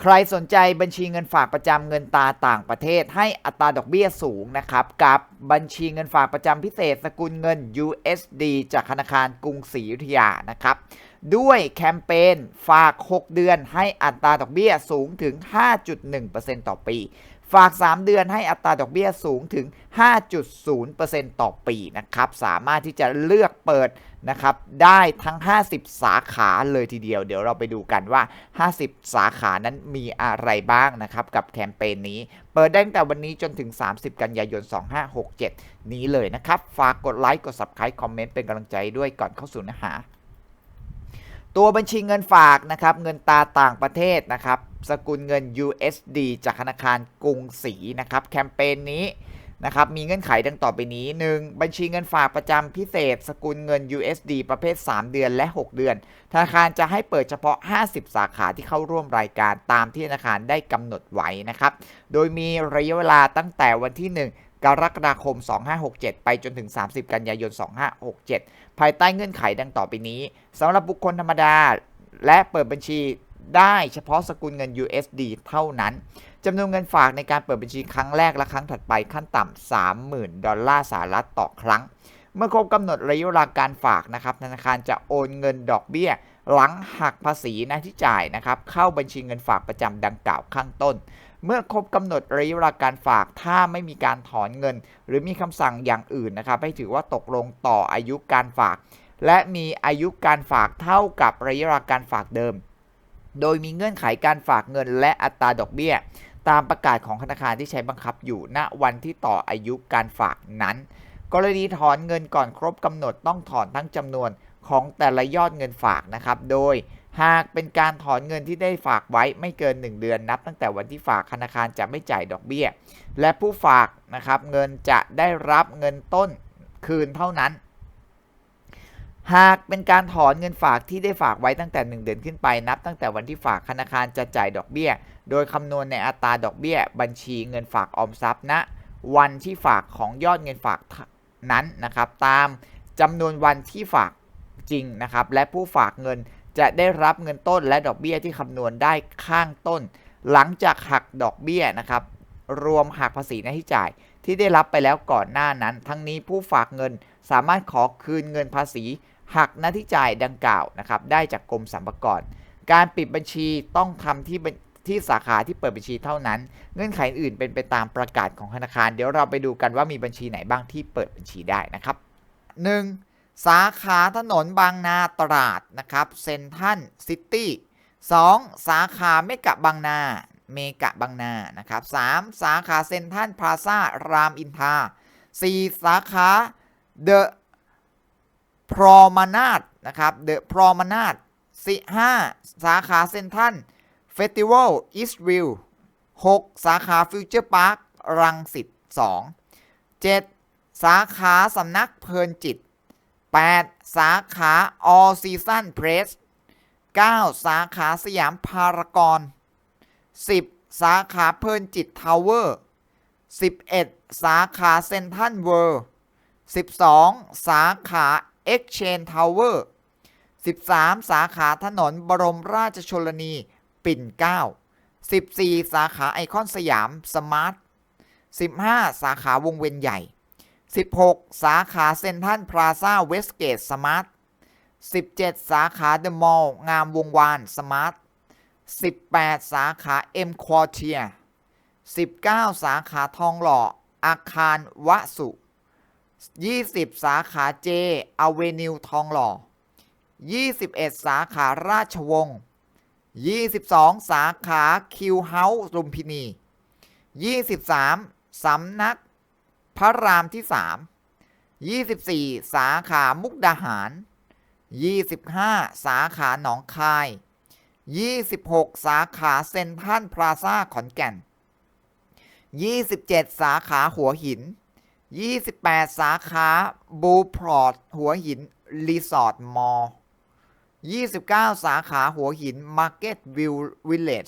ใครสนใจบัญชีเงินฝากประจำเงินตาต่างประเทศ ให้อัตราดอกเบี้ยสูงนะครับ กับบัญชีเงินฝากประจำพิเศษสกุลเงิน USD จากธนาคารกรุงศรีอยุธยานะครับ ด้วยแคมเปญฝาก 6 เดือนให้อัตราดอกเบี้ยสูงถึง 5.1%ต่อปี ฝาก 3 เดือนให้อัตราดอกเบี้ยสูงถึง 5.0%ต่อปีนะครับ สามารถที่จะเลือกเปิดนะครับได้ทั้ง 50 สาขาเลยทีเดียว เดี๋ยวเราไปดูกันว่า 50 สาขานั้นมีอะไรบ้างนะครับ กับแคมเปญนี้ เปิดได้ตั้งแต่วันนี้จนถึง 30 กันยายน 2567 นี้เลยนะครับ ฝากกดไลค์ กด Subscribe คอมเมนต์เป็นกำลังใจด้วยก่อนเข้าสู่เนื้อหา ตัวบัญชีเงินฝากนะครับเงินตาต่างประเทศนะครับสกุลเงิน USD จากธนาคารกรุงศรีนะครับแคมเปญนี้นะครับมีเงื่อนไขดังต่อไปนี้ 1. บัญชีเงินฝากประจำพิเศษ สกุลเงิน USD ประเภท 3 เดือนและ 6 เดือน ธนาคารจะให้เปิดเฉพาะ 50 สาขาที่เข้าร่วมรายการตามที่ธนาคารได้กำหนดไว้นะครับ โดยมีระยะเวลาตั้งแต่วันที่ 1 กรกฎาคม 2567 ไปจนถึง 30 กันยายน 2567 ภายใต้เงื่อนไขดังต่อไปนี้สำหรับบุคคลธรรมดา และเปิดบัญชีได้เฉพาะสกุลเงิน USD เท่านั้นจำนวนเงินฝากในการเปิดบัญชีครั้งแรกและครั้งถัดไปขั้นต่ำ 30,000 ดอลลาร์สหรัฐต่อครั้ง เมื่อครบกำหนดระยะเวลาการฝากนะครับ ธนาคารจะโอนเงินดอกเบี้ย หลังหักภาษีน้าที่จ่ายนะครับ เข้าบัญชีเงินฝากประจำดังกล่าวข้างต้น เมื่อครบกำหนดระยะเวลาการฝากถ้าไม่มีการถอนเงิน หรือมีคำสั่งอย่างอื่นนะครับ ให้ถือว่าตกลงต่ออายุการฝาก และมีอายุการฝากเท่ากับระยะเวลาการฝากเดิม โดยมีเงื่อนไขการฝากเงิน และอัตราดอกเบี้ย ตามประกาศของธนาคารที่ใช้บังคับอยู่ณวันที่ต่ออายุการฝากนั้น กรณีถอนเงินก่อนครบกำหนดต้องถอนทั้งจำนวนของแต่ละยอดเงินฝากนะครับ โดย หากเป็นการถอนเงินที่ได้ฝากไว้ไม่เกิน 1 เดือนนับ ตั้งแต่วันที่ฝากธนาคารจะไม่จ่ายดอกเบี้ย และผู้ฝากนะครับเงินจะได้รับเงินต้นคืนเท่านั้น หากเป็นการถอนเงินฝากที่ได้ฝากไว้ตั้งแต่ 1 เดือนขึ้นไป นับ ตั้งแต่วันที่ฝากธนาคารจะจ่ายดอกเบี้ย โดยคำนวณในอัตราดอกเบี้ย บัญชีเงินฝากออมทรัพย์ณวันที่ฝากของยอดเงินฝากนั้นนะครับ ตามจำนวนวันที่ฝากจริงนะครับ และผู้ฝากเงิน จะได้รับเงินต้นและดอกเบี้ยที่คำนวณได้ข้างต้น หลังจากหักดอกเบี้ยนะครับ รวมหักภาษีหน้าที่จ่าย ที่ได้รับไปแล้วก่อนหน้านั้น ทั้งนี้ผู้ฝากเงินสามารถขอคืนเงินภาษี หักหน้าที่จ่ายดังกล่าวนะครับได้จากกรมสรรพากรการปิดบัญชีต้องทำที่ที่สาขาที่เปิดบัญชีเท่านั้น เงื่อนไขอื่นเป็นไปตามประกาศของธนาคาร เดี๋ยวเราไปดูกันว่ามีบัญชีไหนบ้างที่เปิดบัญชีได้นะครับ 1. สาขาถนนบางนาตราดนะครับเซนทันซิตี้ 2. สาขาเมกะบางนาเมกะบางนานะครับ 3. สาขาเซนทันพลาซ่ารามอินทรา 4. สาขาเดอะพรอมานาดนะครับเดอะพรอมานาดสี่ห้าสาขาเซนทันเฟสติวัลอีสต์วิวหกสาขาฟิวเจอร์พาร์ครังสิตสองเจ็ดสาขาสำนักเพลินจิต 8. สาขา All Season Press 9. สาขาสยามพารากอน 10. สาขาเพลินจิตทาวเวอร์ 11. สาขาเซนทันเวิลด์ 12. สาขา Exchange Tower 13 สาขาถนนบรมราชชนนี ปิ่นเกล้า14 สาขาไอคอนสยามสมาร์ท 15 สาขาวงเวียนใหญ่ 16 สาขาเซ็นทรัลพลาซ่าเวสเกตสมาร์ท 17 สาขาเดอะมอลล์งามวงวานสมาร์ท 18 สาขาเอ็มควอเทีย19 สาขาทองหล่อ อาคารวสุ 20 สาขาเจอเวนิวทองหล่อ 21 สาขาราชวงศ์ 22 สาขาคิวเฮาส์ลุมพินี 23 สำนัก พระรามที่3 24สาขามุกดาหาร25สาขาหนองคาย26สาขาเซ็นทรัลพลาซ่าขอนแก่น27สาขาหัวหิน28สาขาบูพรอตหัวหินรีสอร์ทมอล29 สาขาหัวหินมาร์เก็ตวิววิลเลจ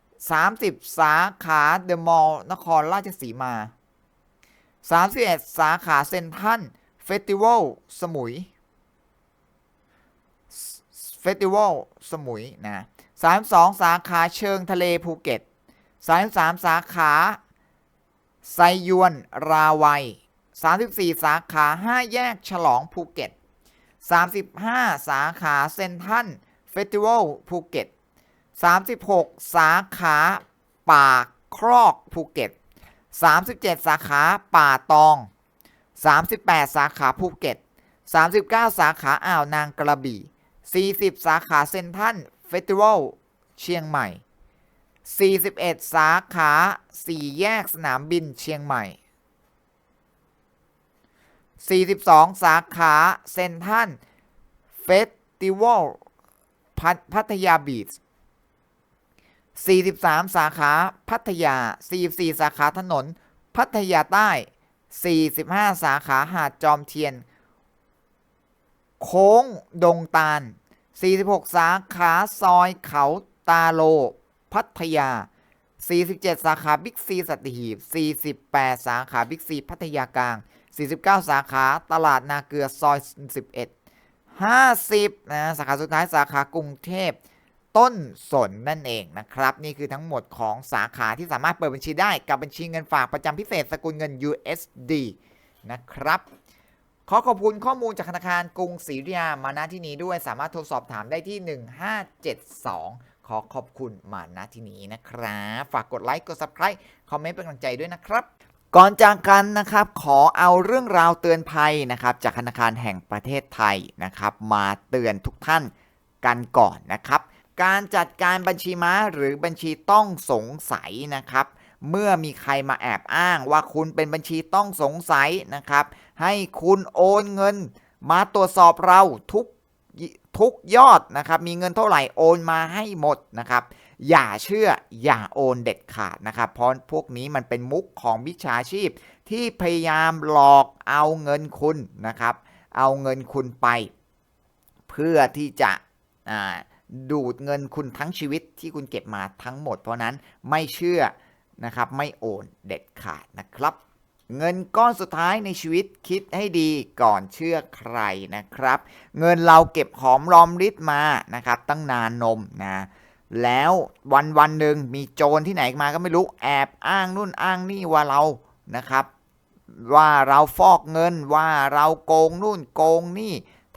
30 สาขาเดอะมอลล์นครราชสีมา 31 สาขาเซนทรัลเฟสติวัลสมุยเฟสติวัลสมุยนะ32 สาขาเชิงทะเลภูเก็ต33 สาขาไซยวนราวัย 34 สาขา 5 แยกฉลองภูเก็ต 35 สาขาเซนทันเฟสติวัลภูเก็ต 36 สาขาป่าครอกภูเก็ต 37 สาขาป่าตอง 38 สาขาภูเก็ต 39 สาขาอ่าวนางกระบี่ 40 สาขาเซนทันเฟสติวัลเชียงใหม่ 41 สาขา4แยกสนามบินเชียงใหม่ 42 สาขาเซนทันเฟสติวัลพัทยาบีช 43 สาขาพัทยา 44 สาขาถนน พัทยาใต้ 45 สาขาหาดจอมเทียน โค้งดงตาล 46 สาขาซอยเขาตาโล พัทยา 47 สาขาบิ๊กซีสัตหีบ 48 สาขาบิ๊กซีพัทยากลาง 49 สาขาตลาดนาเกลือซอย 11 50นะสาขาสุดท้ายสาขากรุงเทพ ต้นสนนั่นเองนะครับ นี่คือทั้งหมดของสาขาที่สามารถเปิดบัญชีได้กับบัญชีเงินฝากประจำพิเศษสกุลเงิน USD นะครับขอขอบคุณข้อมูลจากธนาคารกรุงศรีอยุธยามาณที่นี้ด้วยสามารถโทรสอบถามได้ที่ 1572 ขอขอบคุณมาณที่นี้นะครับฝากกดไลค์กด Subscribe คอมเมนต์เป็นกำลังใจด้วยนะครับ ก่อนจากกันนะครับ ขอเอาเรื่องราวเตือนภัยนะครับ จากธนาคารแห่งประเทศไทยนะครับ มาเตือนทุกท่านกันก่อนนะครับ การจัดการบัญชีม้าหรือบัญชีต้องสงสัยนะครับ เมื่อมีใครมาแอบอ้างว่าคุณเป็นบัญชีต้องสงสัยนะครับ ให้คุณโอนเงิน มาตรวจสอบเราทุกทุกยอดนะครับ มีเงินเท่าไหร่โอนมาให้หมดนะครับ อย่าเชื่ออย่าโอนเด็ดขาดนะครับ เพราะพวกนี้มันเป็นมุกของวิชาชีพ ที่พยายามหลอกเอาเงินคุณนะครับ เอาเงินคุณไป เพื่อที่จะอ่า ดูดเงินคุณทั้งชีวิตที่คุณเก็บมาทั้งหมด เพราะนั้นไม่เชื่อนะครับไม่โอนเด็ดขาดนะครับ เงินก้อนสุดท้ายในชีวิตคิดให้ดีก่อนเชื่อใครนะครับ เงินเราเก็บหอมรอมริบมานะครับตั้งนานนมนะแล้ววันวันหนึ่งมีโจรที่ไหนมาก็ไม่รู้แอบอ้างนู่นอ้างนี่ว่าเรานะครับ ว่าเราฟอกเงินว่าเราโกงนู่นโกงนี่